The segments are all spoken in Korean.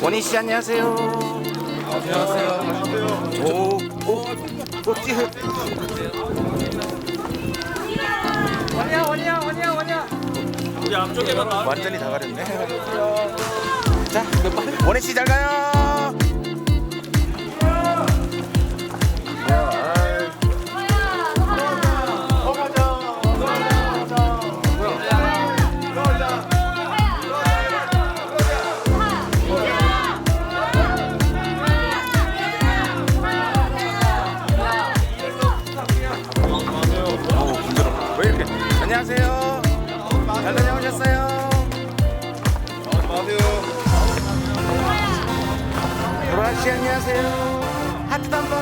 원희 씨 안녕하세요. 안녕하세요. 오, 오, 오, 찌흑. 원이야 원이야 원이야 원이야 우리 앞쪽에만 완전히 다 가렸네. 자, 원희 씨잘 가요. 안녕하세요. 잘 다녀오셨어요. 도라 씨 안녕하세요. 하트도 한번.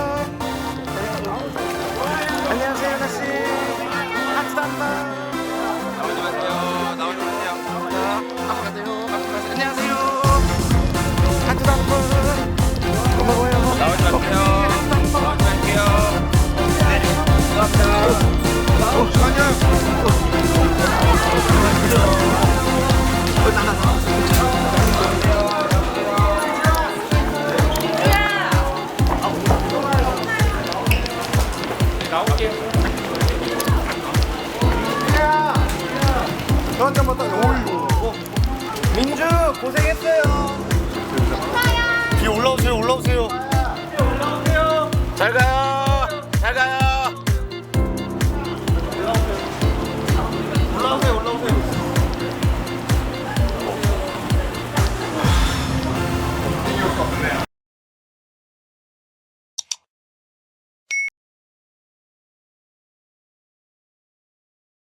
나올게. 너한테 한번 딱 어이구. 민주 고생했어요. 뒤 올라오세요. 올라오세요.